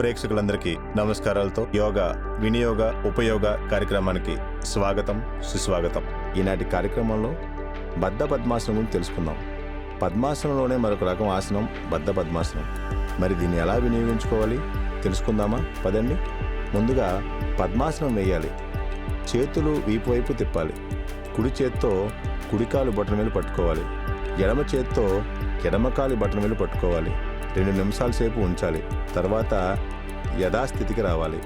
ప్రేక్షకులందరికీ నమస్కారాలతో యోగా వినియోగ ఉపయోగ కార్యక్రమానికి స్వాగతం సుస్వాగతం. ఈనాటి కార్యక్రమంలో బద్ధ పద్మాసనం గురించి తెలుసుకుందాం. పద్మాసనంలోనే మరొక రకం ఆసనం బద్ధ పద్మాసనం. మరి దీన్ని ఎలా వినియోగించుకోవాలి? తెలుసుకుందామా? పదండి. ముందుగా పద్మాసనం వేయాలి. చేతులు వీపు వైపు తిప్పాలి. కుడి చేత్తో కుడికాలు బటన్ మీద పట్టుకోవాలి. ఎడమ చేత్తో ఎడమకాలి బటన్ మీద పట్టుకోవాలి. రెండు నిమిషాల సేపు ఉంచాలి. తర్వాత యథాస్థితికి రావాలి.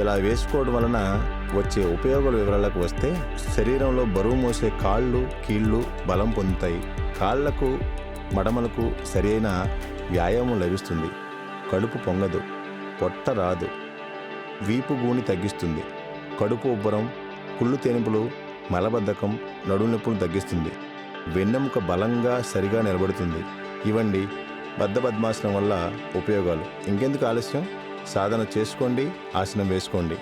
ఇలా వేసుకోవడం వలన వచ్చే ఉపయోగాల వివరాలకు వస్తే శరీరంలో బరువు మోసే కాళ్ళు కీళ్ళు బలం పొందుతాయి. కాళ్ళకు మడమలకు సరైన వ్యాయామం లభిస్తుంది. కడుపు పొంగదు. పొట్ట రాదు. వీపు గూని తగ్గిస్తుంది. కడుపు ఉబ్బరం కుళ్ళు తెనుపులు మలబద్ధకం నడుము నొప్పులు తగ్గిస్తుంది. వెన్నెముక బలంగా సరిగా నిలబడుతుంది. ఇవండి బద్ధపద్మాసనం వల్ల ఉపయోగాలు. ఇంకెందుకు ఆలస్యం? సాధన చేసుకోండి ఆసనం వేసుకోండి.